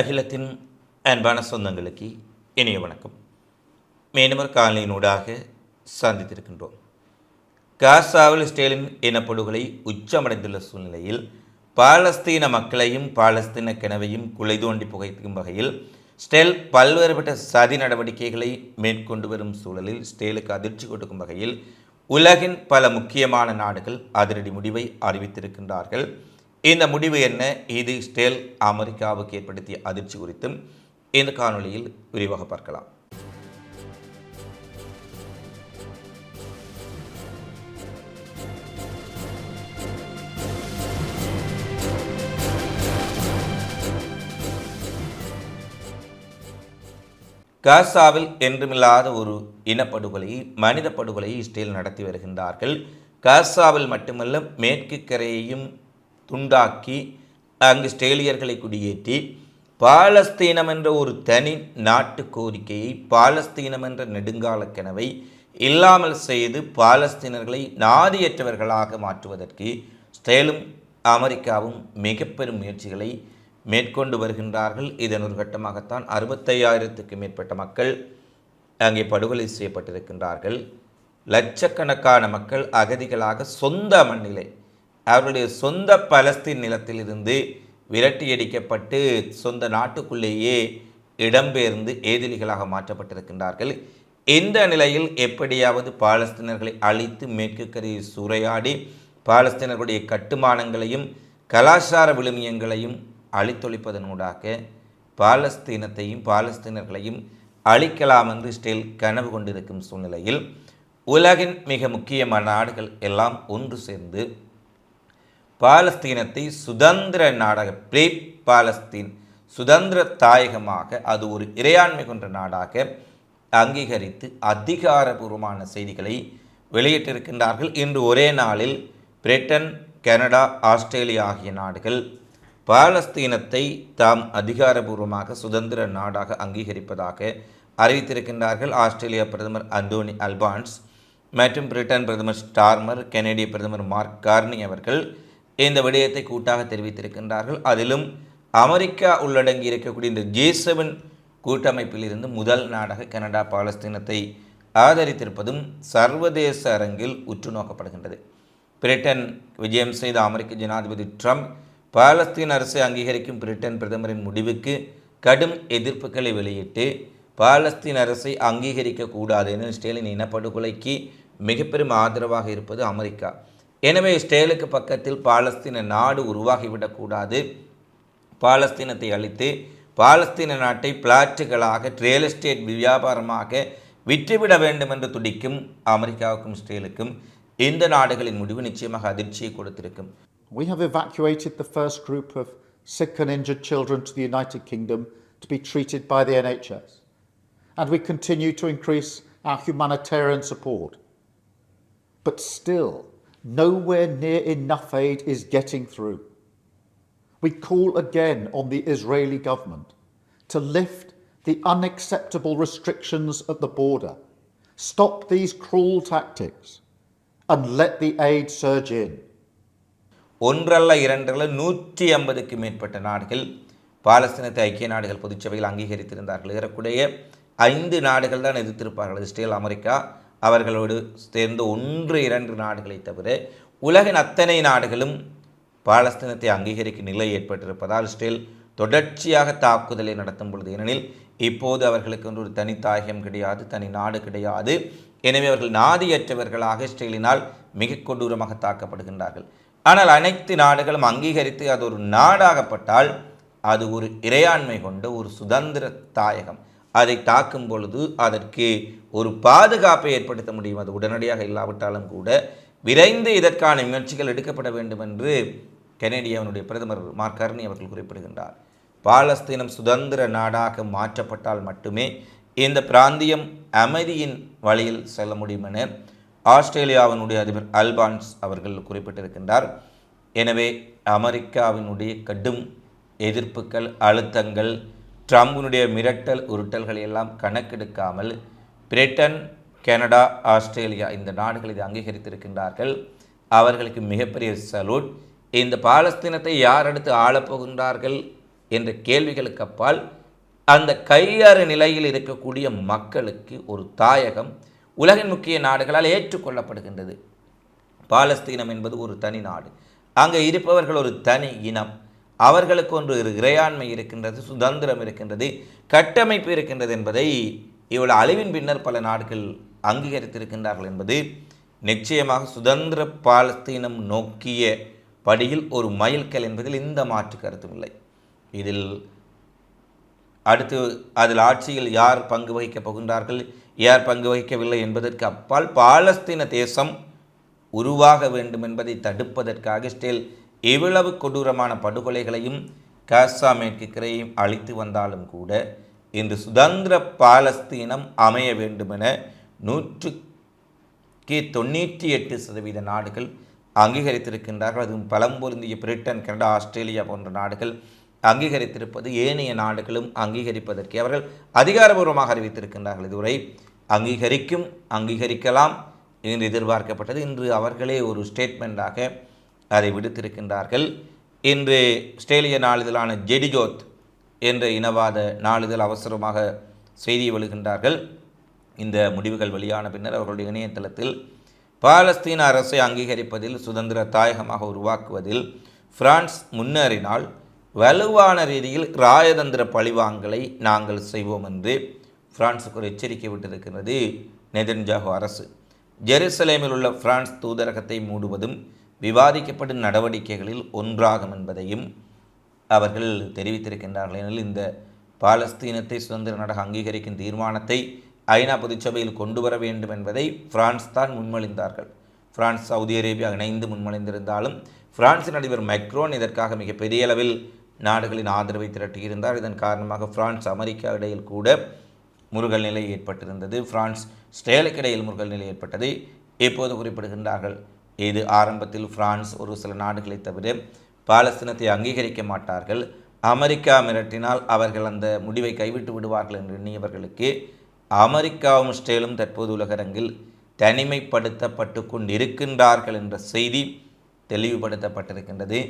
அகிலத்தின் அன்பான சொந்தங்களுக்கு இனிய வணக்கம். மேனுமர் காலனியினூடாக சந்தித்திருக்கின்றோம். காசாவில் ஸ்டேலின் இனப்படுகொலை உச்சமடைந்துள்ள சூழ்நிலையில் பாலஸ்தீன மக்களையும் பாலஸ்தீன கிணவையும் குலை தோண்டி புகைக்கும் வகையில் ஸ்டெல் பல்வேறுபட்ட சதி நடவடிக்கைகளை மேற்கொண்டு வரும் சூழலில் ஸ்டேலுக்கு அதிர்ச்சி கொடுக்கும் வகையில் உலகின் பல முக்கியமான நாடுகள் அதிரடி முடிவை அறிவித்திருக்கின்றார்கள். இந்த முடிவு என்ன? இது ஸ்டேல் அமெரிக்காவுக்கு ஏற்படுத்திய அதிர்ச்சி குறித்தும் இந்த காணொலியில் விரிவாக பார்க்கலாம். காசாவில் என்றுமில்லாத ஒரு இனப்படுகொலை மனித படுகொலையை இஸ்ரேல் நடத்தி வருகின்றார்கள். காசாவில் மட்டுமல்ல மேற்கு கரையையும் துண்டாக்கி அங்கு ஸ்டேலியர்களை குடியேற்றி பாலஸ்தீனம் என்ற ஒரு தனி நாட்டு கோரிக்கையை பாலஸ்தீனம் என்ற நெடுங்கால கனவை இல்லாமல் செய்து பாலஸ்தீனர்களை நாதியற்றவர்களாக மாற்றுவதற்கு ஸ்டேலும் அமெரிக்காவும் மிக பெரும் முயற்சிகளை மேற்கொண்டு வருகின்றார்கள். இதன் ஒரு கட்டமாகத்தான் அறுபத்தையாயிரத்துக்கு மேற்பட்ட மக்கள் அங்கே படுகொலை செய்யப்பட்டிருக்கின்றார்கள். லட்சக்கணக்கான மக்கள் அகதிகளாக சொந்த மண்ணிலை அவருடைய சொந்த பலஸ்தீன் நிலத்திலிருந்து விரட்டியடிக்கப்பட்டு சொந்த நாட்டுக்குள்ளேயே இடம்பெயர்ந்து ஏதிலிகளாக மாற்றப்பட்டிருக்கின்றார்கள். இந்த நிலையில் எப்படியாவது பாலஸ்தீனர்களை அழித்து மேற்கு கரையை சூறையாடி பாலஸ்தீனர்களுடைய கட்டுமானங்களையும் கலாச்சார விழுமியங்களையும் அழித்தொழிப்பதனூடாக பாலஸ்தீனத்தையும் பாலஸ்தீனர்களையும் அழிக்கலாம் என்று ஸ்டேல் கனவு கொண்டிருக்கும் சூழ்நிலையில் உலகின் மிக முக்கியமான நாடுகள் எல்லாம் ஒன்று சேர்ந்து பாலஸ்தீனத்தை சுதந்திர நாடாக பிரே பாலஸ்தீன் சுதந்திர தாயகமாக அது ஒரு இறையாண்மை கொண்ட நாடாக அங்கீகரித்து அதிகாரபூர்வமான செய்திகளை வெளியிட்டிருக்கின்றார்கள். இன்று ஒரே நாளில் பிரிட்டன் கனடா ஆஸ்திரேலியா ஆகிய நாடுகள் பாலஸ்தீனத்தை தாம் அதிகாரபூர்வமாக சுதந்திர நாடாக அங்கீகரிப்பதாக அறிவித்திருக்கின்றார்கள். ஆஸ்திரேலியா பிரதமர் அந்தோனி அல்பான்ஸ் மற்றும் பிரிட்டன் பிரதமர் ஸ்டார்மர் கெனடிய பிரதமர் மார்க் கார்னி அவர்கள் இந்த விடயத்தை கூட்டாக தெரிவித்திருக்கின்றார்கள். அதிலும் அமெரிக்கா உள்ளடங்கி இருக்கக்கூடிய இந்த ஜே செவன் கூட்டமைப்பிலிருந்து முதல் நாடாக கனடா பாலஸ்தீனத்தை ஆதரித்திருப்பதும் சர்வதேச அரங்கில் உற்று நோக்கப்படுகின்றது. பிரிட்டன் விஜயம் செய்த அமெரிக்க ஜனாதிபதி ட்ரம்ப் பாலஸ்தீன் அரசை அங்கீகரிக்கும் பிரிட்டன் பிரதமரின் முடிவுக்கு கடும் எதிர்ப்புகளை வெளியிட்டு பாலஸ்தீன் அரசை அங்கீகரிக்கக்கூடாது என ஸ்டேலின் இனப்படுகொலைக்கு மிக பெரும் ஆதரவாக இருப்பது அமெரிக்கா. எனவே இஸ்ரேலுக்கு பக்கத்தில் பாலஸ்தீன நாடு உருவாகிவிடக்கூடாது பாலஸ்தீனத்தை அழித்து பாலஸ்தீன நாட்டை பிளாட்டுகளாக ரியல் எஸ்டேட் வியாபாரமாக விற்றுவிட வேண்டும் என்று துடிக்கும் அமெரிக்காவுக்கும் இஸ்ரேலுக்கும் இந்த நாடுகளின் முடிவு நிச்சயமாக அதிர்ச்சியை கொடுத்திருக்கும் We have evacuated the first group of sick and injured children to the United Kingdom to be treated by the NHS. And we continue to increase our humanitarian support. But still, nowhere near enough aid is getting through. We call again on the Israeli government to lift the unacceptable restrictions at the border, stop these cruel tactics, and let the aid surge in. ஒன்றல்ல இரண்டல்ல நூற்றி ஐம்பதுக்கு மேற்பட்ட நாடுகள் பாலஸ்தீனத்தை ஐக்கிய நாடுகள் பொதுச்சபையில் அங்கீகரித்திருந்தார்கள் ஏறக்குறைய ஐந்து நாடுகள் தான் எதிர்த்திருப்பார்கள் இஸ்ரேல் அமெரிக்கா அவர்களோடு சேர்ந்த ஒன்று இரண்டு நாடுகளை தவிர உலகின் அத்தனை நாடுகளும் பாலஸ்தீனத்தை அங்கீகரிக்கும் நிலை ஏற்பட்டிருப்பதால் இஸ்ரேல் தொடர்ச்சியாக தாக்குதலை நடத்தும் பொழுது ஏனெனில் இப்போது அவர்களுக்கு ஒரு தனி தாயகம் கிடையாது தனி நாடு கிடையாது. எனவே அவர்கள் நாதியற்றவர்களாக இஸ்ரேலினால் மிக கொடூரமாக தாக்கப்படுகின்றார்கள். ஆனால் அனைத்து நாடுகளும் அங்கீகரித்து அது ஒரு நாடாகப்பட்டால் அது ஒரு இறையாண்மை கொண்ட ஒரு சுதந்திர தாயகம். அதை தாக்கும் பொழுது அதற்கு ஒரு பாதுகாப்பை ஏற்படுத்த முடியும். அது உடனடியாக இல்லாவிட்டாலும் கூட விரைந்து இதற்கான முயற்சிகள் எடுக்கப்பட வேண்டும் என்று கெனடியாவினுடைய பிரதமர் மார்க் கர்னி அவர்கள் குறிப்பிடுகின்றார். பாலஸ்தீனம் சுதந்திர நாடாக மாற்றப்பட்டால் மட்டுமே இந்த பிராந்தியம் அமைதியின் வழியில் செல்ல முடியும் என ஆஸ்திரேலியாவினுடைய அதிபர் அல்பான்ஸ் அவர்கள் குறிப்பிட்டிருக்கின்றார். எனவே அமெரிக்காவினுடைய கடும் எதிர்ப்புகள் அழுத்தங்கள் ட்ரம்பினுடைய மிரட்டல் உருட்டல்களை எல்லாம் கணக்கெடுக்காமல் பிரிட்டன் கனடா ஆஸ்திரேலியா இந்த நாடுகள் இதை அங்கீகரித்திருக்கின்றார்கள். அவர்களுக்கு மிகப்பெரிய சலூட். இந்த பாலஸ்தீனத்தை யார் அடுத்து ஆளப்போகின்றார்கள் என்ற கேள்விகளுக்கு அப்பால் அந்த கையாறு நிலையில் இருக்கக்கூடிய மக்களுக்கு ஒரு தாயகம் உலகின் முக்கிய நாடுகளால் ஏற்றுக்கொள்ளப்படுகின்றது. பாலஸ்தீனம் என்பது ஒரு தனி நாடு. அங்கே இருப்பவர்கள் ஒரு தனி இனம். அவர்களுக்கு ஒன்று ஒரு இறையாண்மை இருக்கின்றது சுதந்திரம் இருக்கின்றது கட்டமைப்பு இருக்கின்றது என்பதை இவள் அழிவின் பின்னர் பல நாடுகள் அங்கீகரித்திருக்கின்றார்கள் என்பது நிச்சயமாக சுதந்திர பாலஸ்தீனம் நோக்கிய படியில் ஒரு மைல்கல் என்பதில் இந்த மாற்று கருத்தும் இல்லை. இதில் அடுத்து அதில் ஆட்சியில் யார் பங்கு வகிக்கப் போகின்றார்கள் யார் பங்கு வகிக்கவில்லை என்பதற்கு அப்பால் பாலஸ்தீன தேசம் உருவாக வேண்டும் என்பதை தடுப்பதற்காக இஸ்ரேல் இவ்வளவு கொடூரமான படுகொலைகளையும் காசா மேற்கு கிரையும் அழித்து வந்தாலும் கூட இன்று சுதந்திர பாலஸ்தீனம் அமைய வேண்டுமென நூற்றுக்கு தொண்ணூற்றி எட்டு சதவீத நாடுகள் அங்கீகரித்திருக்கின்றார்கள். அதுவும் பலம் பொருந்திய பிரிட்டன் கனடா ஆஸ்திரேலியா போன்ற நாடுகள் அங்கீகரித்திருப்பது ஏனைய நாடுகளும் அங்கீகரிப்பதற்கு அவர்கள் அதிகாரபூர்வமாக அறிவித்திருக்கின்றார்கள். இதுவரை அங்கீகரிக்கும் அங்கீகரிக்கலாம் என்று எதிர்பார்க்கப்பட்டது. இன்று அவர்களே ஒரு ஸ்டேட்மெண்ட்டாக அதை விடுத்திருக்கின்றார்கள். இன்று ஆஸ்திரேலிய நாளிதழான ஜெடிஜோத் என்ற இனவாத நாளிதழ் அவசரமாக செய்தி வெளிகின்றார்கள் இந்த முடிவுகள் வெளியான பின்னர் அவர்களுடைய இணையதளத்தில் பாலஸ்தீன அரசை அங்கீகரிப்பதில் சுதந்திர தாயகமாக உருவாக்குவதில் பிரான்ஸ் முன்னேறினால் வலுவான ரீதியில் இராயதந்திர பழிவாங்கலை நாங்கள் செய்வோம் என்று பிரான்சுக்கு ஒரு எச்சரிக்கை விட்டிருக்கிறது நெதன்ஜாகோ அரசு. ஜெருசலேமில் உள்ள பிரான்ஸ் தூதரகத்தை மூடுவதும் விவாதிக்கப்படும் நடவடிக்கைகளில் ஒன்றாகும் என்பதையும் அவர்கள் தெரிவித்திருக்கின்றார்கள். எனில் இந்த பாலஸ்தீனத்தை சுதந்திர நாடாக அங்கீகரிக்கும் தீர்மானத்தை ஐநா பொதுச்சபையில் கொண்டு வர வேண்டும் என்பதை பிரான்ஸ் தான் முன்மொழிந்தார்கள். பிரான்ஸ் சவுதி அரேபியா இணைந்து முன்மொழிந்திருந்தாலும் பிரான்சின் அதிபர் மெக்ரோன் இதற்காக மிக பெரிய அளவில் நாடுகளின் ஆதரவை திரட்டியிருந்தார். இதன் காரணமாக பிரான்ஸ் அமெரிக்கா இடையில் கூட முருகல் நிலை ஏற்பட்டிருந்தது. பிரான்ஸ் ஸ்டேலுக்கு இடையில் முருகல் நிலை ஏற்பட்டது. இப்போது குறிப்பிடுகின்றார்கள் இது ஆரம்பத்தில் பிரான்ஸ் ஒரு சில நாடுகளை தவிர பாலஸ்தீனத்தை அங்கீகரிக்க மாட்டார்கள். அமெரிக்கா மிரட்டினால் அவர்கள் அந்த முடிவை கைவிட்டு விடுவார்கள் என்று எண்ணியவர்களுக்கு அமெரிக்காவும் ஸ்டேலும் தற்போது உலகரங்கில் தனிமைப்படுத்தப்பட்டு கொண்டிருக்கின்றார்கள் என்ற செய்தி தெளிவுபடுத்தப்பட்டிருக்கின்றது.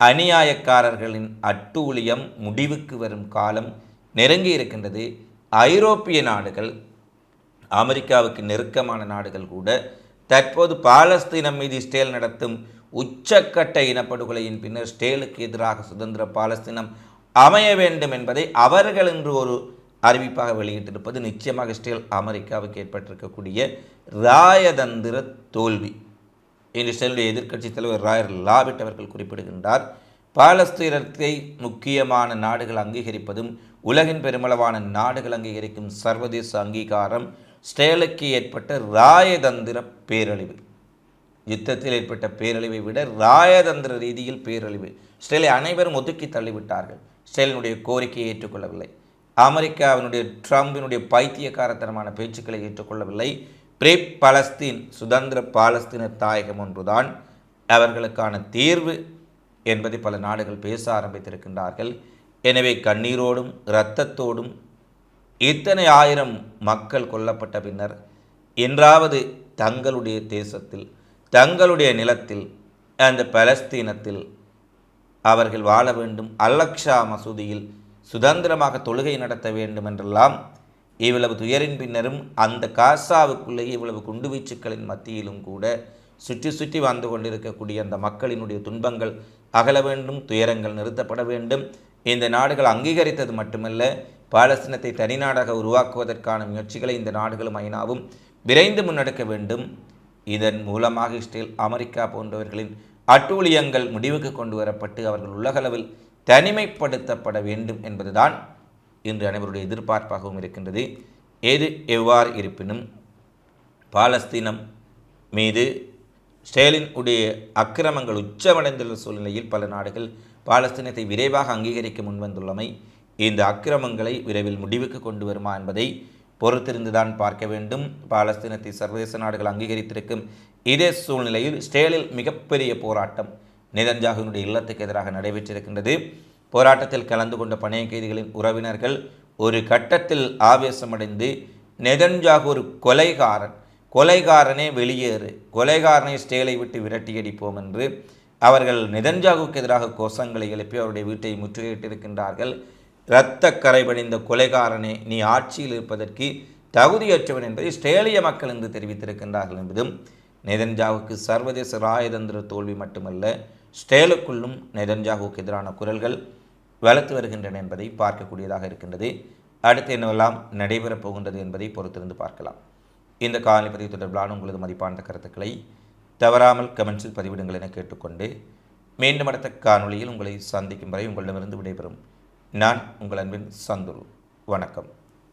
அநியாயக்காரர்களின் அட்டூழியம் முடிவுக்கு வரும் காலம் நெருங்கி இருக்கின்றது. ஐரோப்பிய நாடுகள் அமெரிக்காவுக்கு நெருக்கமான நாடுகள் கூட தற்போது பாலஸ்தீனம் மீது இஸ்ரேல் நடத்தும் உச்சக்கட்ட இனப்படுகொலையின் பின்னர் ஸ்டேலுக்கு எதிராக சுதந்திர பாலஸ்தீனம் அமைய வேண்டும் என்பதை அவர்கள் என்று ஒரு அறிவிப்பாக வெளியிட்டிருப்பது நிச்சயமாக இஸ்ரேல் அமெரிக்காவுக்கு ஏற்பட்டிருக்கக்கூடிய ராயதந்திர தோல்வி என்று இஸ்ரேலுடைய எதிர்க்கட்சி தலைவர் ராயர் லாபிட் அவர்கள் குறிப்பிடுகின்றார். பாலஸ்தீனத்தை முக்கியமான நாடுகள் அங்கீகரிப்பதும் உலகின் பெருமளவான நாடுகள் அங்கீகரிக்கும் சர்வதேச அங்கீகாரம் ஸ்டேலுக்கு ஏற்பட்ட ராயதந்திர பேரழிவு. யுத்தத்தில் ஏற்பட்ட பேரழிவை விட ராயதந்திர ரீதியில் பேரழிவு. ஸ்டேலை அனைவரும் ஒதுக்கி தள்ளிவிட்டார்கள். ஸ்டேலினுடைய கோரிக்கையை ஏற்றுக்கொள்ளவில்லை. அமெரிக்காவினுடைய ட்ரம்பினுடைய பைத்தியக்காரத்தனமான பேச்சுக்களை ஏற்றுக்கொள்ளவில்லை. பிரே பலஸ்தீன் சுதந்திர பாலஸ்தீன தாயகம் ஒன்றுதான் அவர்களுக்கான தீர்வு என்பதை பல நாடுகள் பேச ஆரம்பித்திருக்கின்றார்கள். எனவே கண்ணீரோடும் இரத்தத்தோடும் இத்தனை ஆயிரம் மக்கள் கொல்லப்பட்ட பின்னர் என்றாவது தங்களுடைய தேசத்தில் தங்களுடைய நிலத்தில் அந்த பலஸ்தீனத்தில் அவர்கள் வாழ வேண்டும். அல்லக்ஷா மசூதியில் சுதந்திரமாக தொழுகை நடத்த வேண்டும் என்றெல்லாம் இவ்வளவு துயரின் பின்னரும் அந்த காசாவுக்குள்ளேயே இவ்வளவு குண்டுவீச்சுக்களின் மத்தியிலும் கூட சுற்றி சுற்றி வந்து கொண்டிருக்கக்கூடிய அந்த மக்களினுடைய துன்பங்கள் அகல வேண்டும் துயரங்கள் நிறுத்தப்பட வேண்டும். இந்த நாடுகள் அங்கீகரித்தது மட்டுமல்ல பாலஸ்தீனத்தை தனிநாடாக உருவாக்குவதற்கான முயற்சிகளை இந்த நாடுகளும் ஐநாவும் விரைந்து முன்னெடுக்க வேண்டும். இதன் மூலமாக இஸ்ரேல் அமெரிக்கா போன்றவர்களின் அட்டூழியங்கள் முடிவுக்கு கொண்டு வரப்பட்டு அவர்கள் உலகளவில் தனிமைப்படுத்தப்பட வேண்டும் என்பதுதான் இன்று அனைவருடைய எதிர்பார்ப்பாகவும் இருக்கின்றது. எது எவ்வாறு இருப்பினும் பாலஸ்தீனம் மீது ஸ்டேலின் உடைய அக்கிரமங்கள் உச்சமடைந்துள்ள சூழ்நிலையில் பல நாடுகள் பாலஸ்தீனத்தை விரைவாக அங்கீகரிக்க முன்வந்துள்ளமை இந்த அக்கிரமங்களை விரைவில் முடிவுக்கு கொண்டு வருமா என்பதை பொறுத்திருந்துதான் பார்க்க வேண்டும். பாலஸ்தீனத்தை சர்வதேச நாடுகள் அங்கீகரித்திருக்கும் இதே சூழ்நிலையில் ஸ்டேலில் மிகப்பெரிய போராட்டம் நிதன்ஜாகுனுடைய இல்லத்துக்கு எதிராக நடைபெற்றிருக்கின்றது. போராட்டத்தில் கலந்து கொண்ட பணைய கைதிகளின் உறவினர்கள் ஒரு கட்டத்தில் ஆவேசமடைந்து நெதன்ஜாகு ஒரு கொலைகாரன் கொலைகாரனே வெளியேறு கொலைகாரனை ஸ்டேலை விட்டு விரட்டியடிப்போம் என்று அவர்கள் நெதன்ஜாகுக்கு எதிராக கோஷங்களை எழுப்பி அவருடைய வீட்டை முற்றுகையிட்டிருக்கின்றார்கள். இரத்தக்கரை கரைபடிந்த கொலைகாரனே நீ ஆட்சியில் இருப்பதற்கு தகுதியற்றவன் என்பதை இஸ்ரேலிய மக்கள் என்று தெரிவித்திருக்கின்றார்கள் என்பதும் நெதன்ஜாவுக்கு சர்வதேச ராயதந்திர தோல்வி மட்டுமல்ல ஸ்டேலுக்குள்ளும் நெதன்ஜாவுக்கு எதிரான குரல்கள் வளர்த்து வருகின்றன என்பதை பார்க்கக்கூடியதாக இருக்கின்றது. அடுத்து என்னவெல்லாம் நடைபெறப் போகின்றது என்பதை பொறுத்திருந்து பார்க்கலாம். இந்த காலை பதிவு தொடர்பிலான உங்களது மதிப்பான கருத்துக்களை தவறாமல் கமெண்ட்ஸில் பதிவிடுங்கள் என கேட்டுக்கொண்டு மீண்டும் அடுத்த காணொளியில் உங்களை சந்திக்கும் வரை உங்களிடமிருந்து விடைபெறும். நான் உங்கள் அன்பின் சந்துரு. வணக்கம்.